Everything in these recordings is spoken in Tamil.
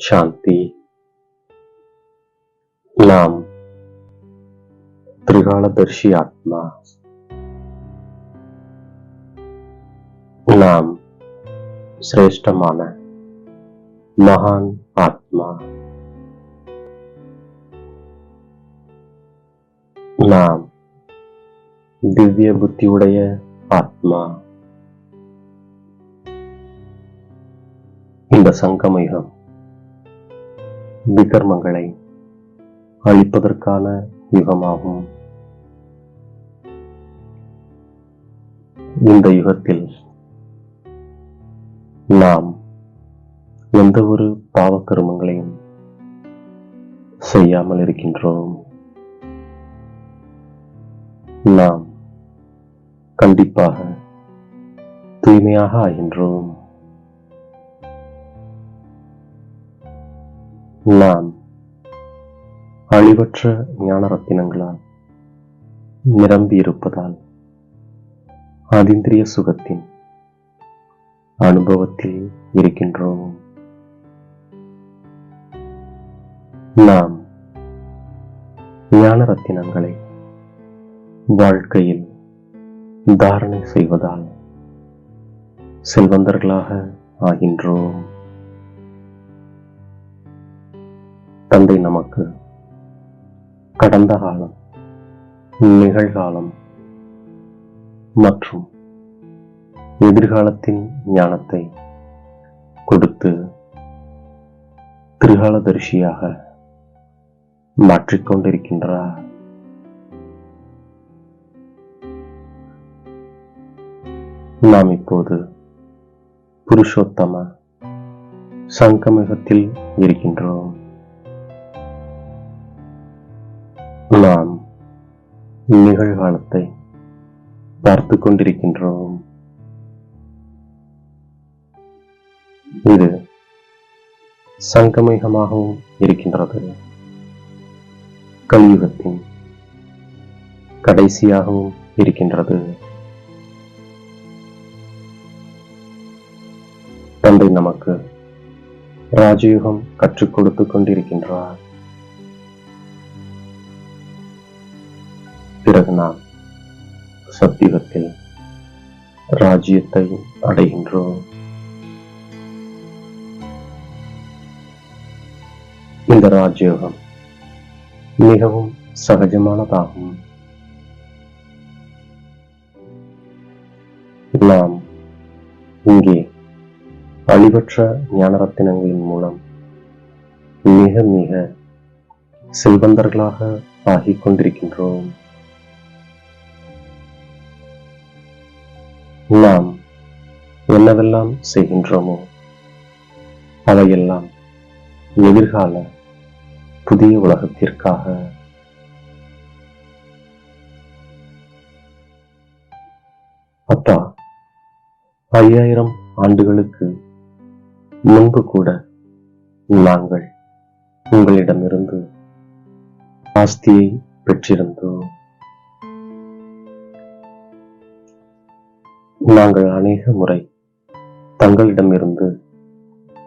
சாந்தி நாம் திரிகாலதர்ஷி ஆத்மா நாம் சிரேஷ்டமான மகான் ஆத்மா நாம் திவ்ய புத்தியுடைய ஆத்மா இந்த சங்கமயுகம் விகர்மங்களை அழிப்பதற்கான யுகமாகும். இந்த யுகத்தில் நாம் எந்த ஒரு பாவக்கருமங்களையும் செய்யாமல் இருக்கின்றோம். நாம் கண்டிப்பாக தூய்மையாக ஆகின்றோம். நாம் அழிவற்ற ஞான ரத்தினங்களால் நிரம்பி இருப்பதால் அதிந்திரிய சுகத்தின் அனுபவத்தில் இருக்கின்றோம். நாம் ஞான ரத்தினங்களை வாழ்க்கையில் தாரணை செய்வதால் செல்வந்தர்களாக ஆகின்றோம். தந்தை நமக்கு கடந்த காலம் நிகழ்காலம் மற்றும் எதிர்காலத்தின் ஞானத்தை கொடுத்து திருகாலதரிசியாக மாற்றிக்கொண்டிருக்கின்றார். நாம் இப்போது புருஷோத்தம சங்கமிகத்தில் இருக்கின்றோம். நிகழ்காலத்தை பார்த்து கொண்டிருக்கின்றோம். இது சங்கமேகமாகவும் இருக்கின்றது. கலியுகத்தின் கடைசியாகவும் இருக்கின்றது. தந்தை நமக்கு ராஜயுகம் கற்றுக் கொடுத்துக் கொண்டிருக்கின்றார். பிறகு நாம் சத்தியத்தில் ராஜ்யத்தை அடைகின்றோம். இந்த ராஜயோகம் மிகவும் சகஜமானதாகும். நாம் இங்கே அழிவற்ற ஞானரத்தினங்களின் மூலம் மிக மிக செல்வந்தர்களாக ஆகிக் கொண்டிருக்கின்றோம் நாம் என்னவெல்லாம் செய்கின்றோமோ அவையெல்லாம் எதிர்கால புதிய உலகத்திற்காக. அப்பா ஐயாயிரம் ஆண்டுகளுக்கு முன்பு கூட நாங்கள் உங்களிடமிருந்து ஆஸ்தியை பெற்றிருந்தோம். நாங்கள் அநேக முறை தங்களிடமிருந்து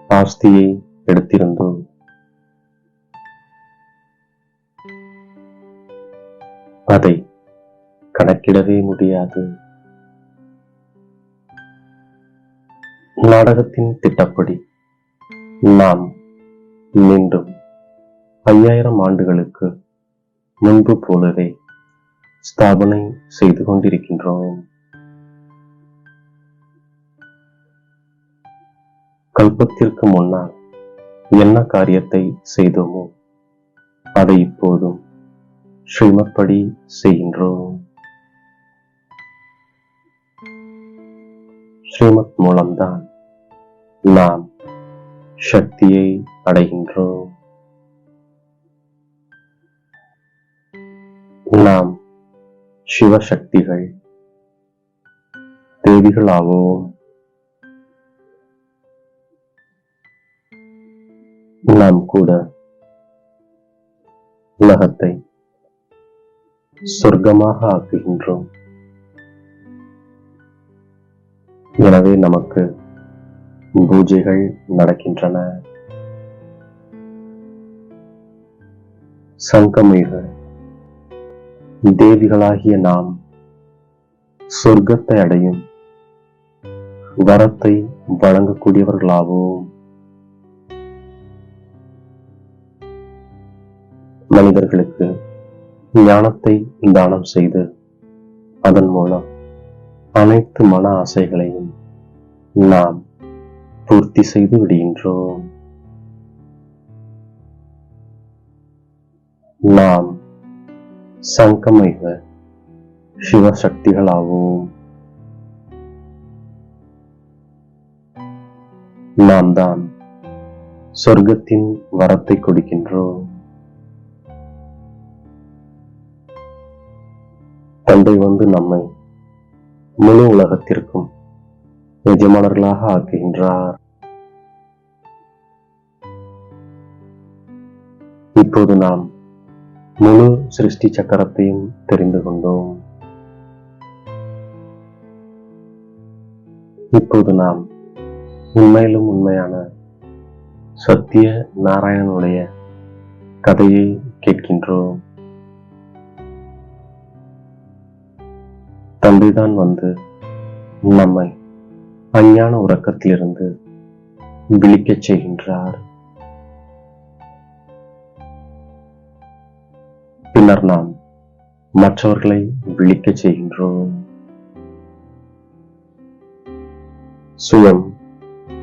ஆஸ்தியை எடுத்திருந்தோம். அதை கணக்கிடவே முடியாது. நாடகத்தின் திட்டப்படி நாம் மீண்டும் ஐயாயிரம் ஆண்டுகளுக்கு முன்பு போலவே ஸ்தாபனை செய்து கொண்டிருக்கின்றோம். கல்பத்திற்கு முன்னால் என்ன காரியத்தை செய்தோமோ அதை இப்போதும் ஸ்ரீமப்படி செய்கின்றோம். ஸ்ரீமத் மூலம்தான் நாம் சக்தியை அடைகின்றோம். நாம் சிவசக்திகள் தேவிகளாவோம். நாம் கூட உலகத்தை சொர்க்கமாக ஆக்குகின்றோம். எனவே நமக்கு பூஜைகள் நடக்கின்றன. சங்கமிக தேவிகளாகிய நாம் சொர்க்கத்தை அடையும் வரத்தை வழங்கக்கூடியவர்களாகவும் மனிதர்களுக்கு ஞானத்தை தானம் செய்து அதன் மூலம் அனைத்து மன ஆசைகளையும் நாம் பூர்த்தி செய்து விடுகின்றோம். நாம் சங்கமிக சிவசக்திகளாவோம். நாம் தான் சொர்க்கத்தின் வரத்தை கொடுக்கின்றோம். தந்தை வந்து நம்மை முழு உலகத்திற்கும் எஜமானர்களாக ஆக்குகின்றார். இப்போது நாம் முழு சிருஷ்டி சக்கரத்தையும் தெரிந்து கொண்டோம். இப்போது நாம் உண்மையிலும் உண்மையான சத்திய நாராயணனுடைய கதையை கேட்கின்றோம். தந்தைதான் வந்து நம்மை அஞ்ஞான உறக்கத்திலிருந்து விழிக்கச் செய்கின்றார். பின்னர் நாம் மற்றவர்களை விழிக்கச் செய்கின்றோம். சுயம்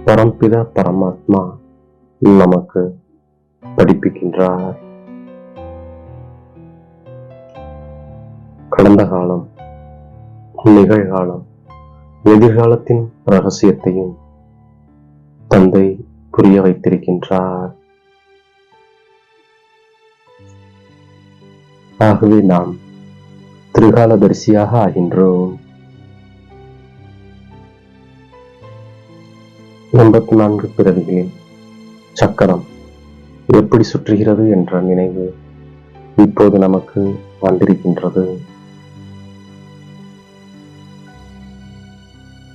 பரம்பித பரமாத்மா நமக்கு படிப்பிக்கின்றார். கடந்த காலம் நிகழ்காலம். எதிர்காலத்தின் ரகசியத்தையும் தந்தை புரிய வைத்திருக்கின்றார். ஆகவே நாம் திருகாலதரிசியாக ஆகின்றோம். எண்பத்தி நான்கு பிறவிகளின் சக்கரம் எப்படி சுற்றுகிறது என்ற நினைவு இப்போது நமக்கு வந்திருக்கின்றது.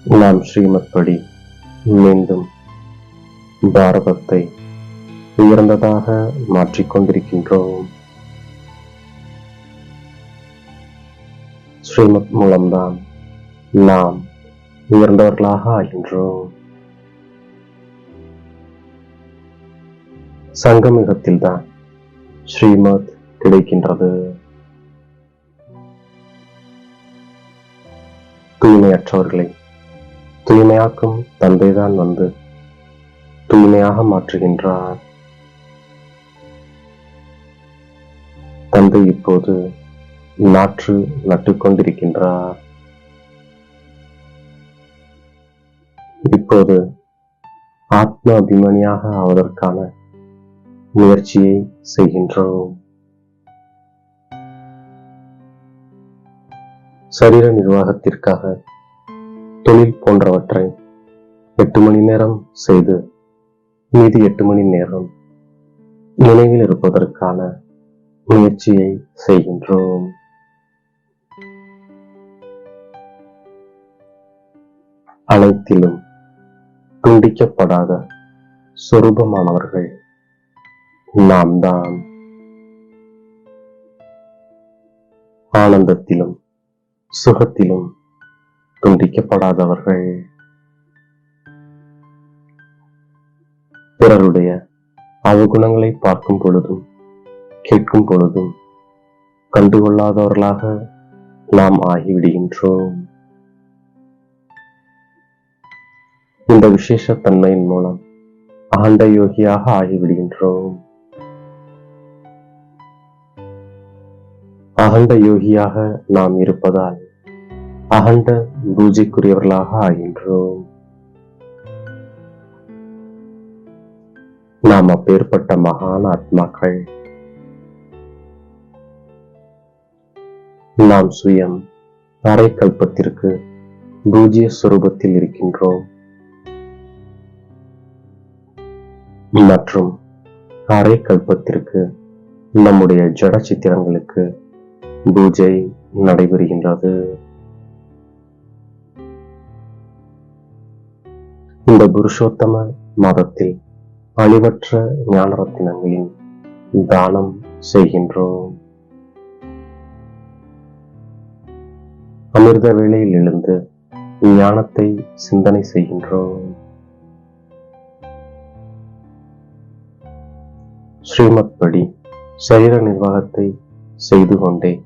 நாம் ஸ்ரீமத் படி மீண்டும் பாரதத்தை உயர்ந்ததாக மாற்றிக்கொண்டிருக்கின்றோம் ஸ்ரீமத் மூலம்தான் நாம் உயர்ந்தவர்களாக ஆகின்றோம். சங்கமிகத்தில்தான் ஸ்ரீமத் கிடைக்கின்றது. தூய்மையற்றவர்களை தூய்மையாக்கும் தந்தைதான் வந்து தூய்மையாக மாற்றுகின்றார். தந்தை இப்போது நாற்று நட்டுக்கொண்டிருக்கின்றார் இப்போது ஆத்ம அபிமானியாக ஆவதற்கான முயற்சியை செய்கின்றோம். சரீர நிர்வாகத்திற்காக தொழில் போன்றவற்றை எட்டு மணி நேரம் செய்து மீதி எட்டு மணி நேரம் நினைவில் இருப்பதற்கான முயற்சியை செய்கின்றோம். அனைத்திலும் துண்டிக்கப்படாத சொரூபமானவர்கள் நாம் தான் ஆனந்தத்திலும் சுகத்திலும் துண்டிக்கப்படாதவர்கள். பிறருடைய அவகுணங்களை பார்க்கும் பொழுதும் கேட்கும் பொழுதும் கண்டுகொள்ளாதவர்களாக நாம் ஆகிவிடுகின்றோம். இந்த விசேஷ தன்மையின் மூலம் ஆண்ட யோகியாக ஆகிவிடுகின்றோம். அகண்ட யோகியாக நாம் இருப்பதால் அகண்ட பூஜைக்குரியவர்களாக ஆகின்றோம். நாம் அப்பேற்பட்ட மகான ஆத்மாக்கள். நாம் சுயம் அரை கல்பத்திற்கு பூஜ்ய சுரூபத்தில் இருக்கின்றோம். மற்றும் அரை கல்பத்திற்கு நம்முடைய ஜட சித்திரங்களுக்கு பூஜை நடைபெறுகின்றது. புருஷோத்தம மாதத்தில் அழிவற்ற ஞான ரத்தினங்களின் தானம் செய்கின்றோம். அமிர்த வேளையில் எழுந்து ஞானத்தை சிந்தனை செய்கின்றோம். ஸ்ரீமத் படி சரீர நிர்வாகத்தை செய்து கொண்டே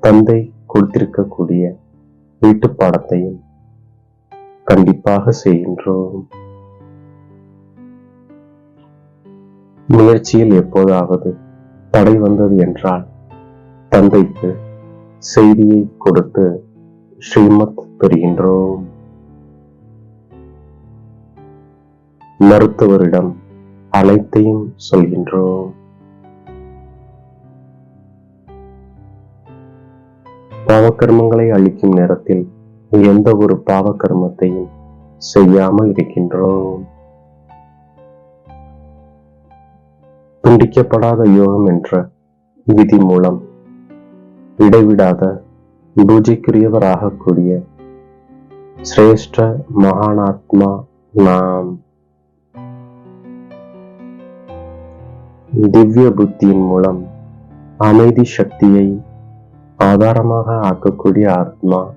தந்தை கொடுத்திருக்கக்கூடிய வீட்டுப் பாடத்தையும் கண்டிப்பாக செய்கின்றோம். முயற்சியில் எப்போதாவது தடை வந்தது என்றால் தந்தைக்கு செய்தியை கொடுத்து ஸ்ரீமத் பெறுகின்றோம். மருத்துவரிடம் அனைத்தையும் சொல்கின்றோம். பாவக்கர்மங்களை அழிக்கும் நேரத்தில் எந்த ஒரு பாவ கர்மத்தையும் செய்யாமல் இருக்கின்றோம். துண்டிக்கப்படாத யோகம் என்ற விதி மூலம் இடைவிடாத பூஜைக்குரியவராகக்கூடிய சிரேஷ்ட மகானாத்மா நாம் திவ்ய புத்தியின் மூலம் அமைதி சக்தியை ஆதாரமாக ஆக்கக்கூடிய ஆத்மா